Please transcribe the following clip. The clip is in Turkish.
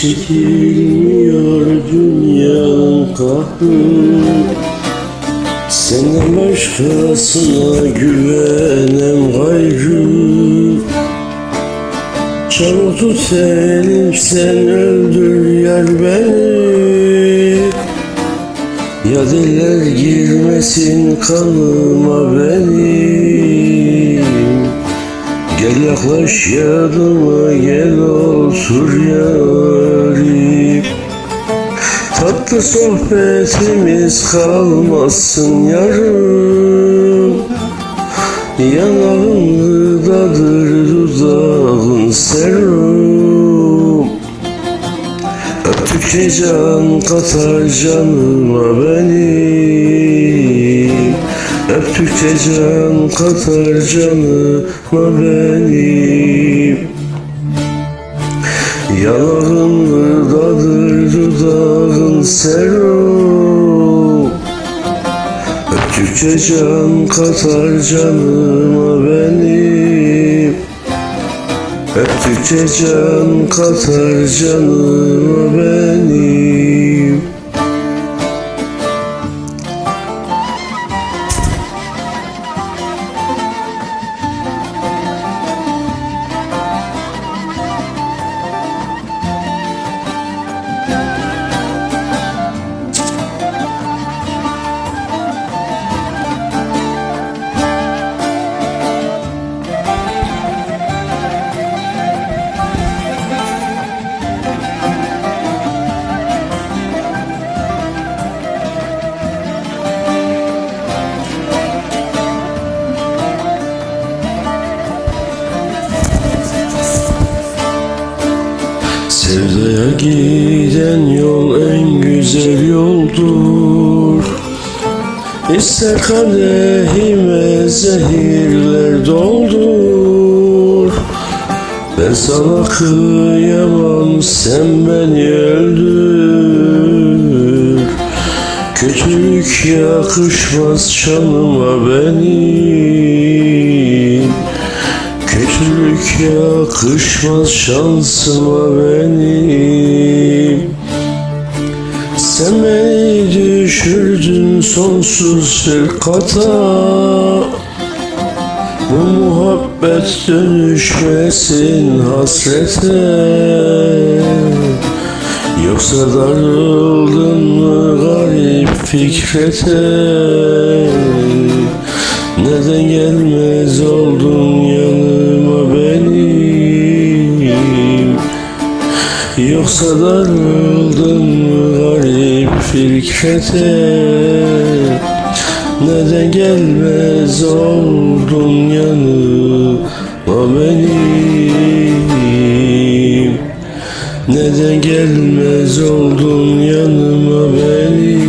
çekilmiyor dünyanın kahrı Senden başkasına güvenem gayrı. Çabuk tut elim sen öldür yar beni. Ya diller girmesin kanıma benim Gel yaklaş yanıma gel otur yarim Tatlı sohbetimiz kalmasın yarım Yanağımdadır dudağın serum. Öptükçe can katar canıma benim Öptükçe can katar canıma benim Yanağımdadır dudağın serum Öptükçe can katar canıma benim Öptükçe can katar canıma benim Sevdaya giden yol en güzel yoldur. İster kadehime zehirler doldur. Ben sana kıyamam sen beni öldür. Kötülük yakışmaz canıma benim Kötülük yakışmaz şansıma benim. Sen beni düşürdün sonsuz firkata Bu muhabbet dönüşmesin hasrete. Yoksa darıldın mı garip fikrete? Neden gelmez Yoksa darıldın mı garip fikrete Neden gelmez oldun yanıma benim? Neden gelmez oldun yanıma benim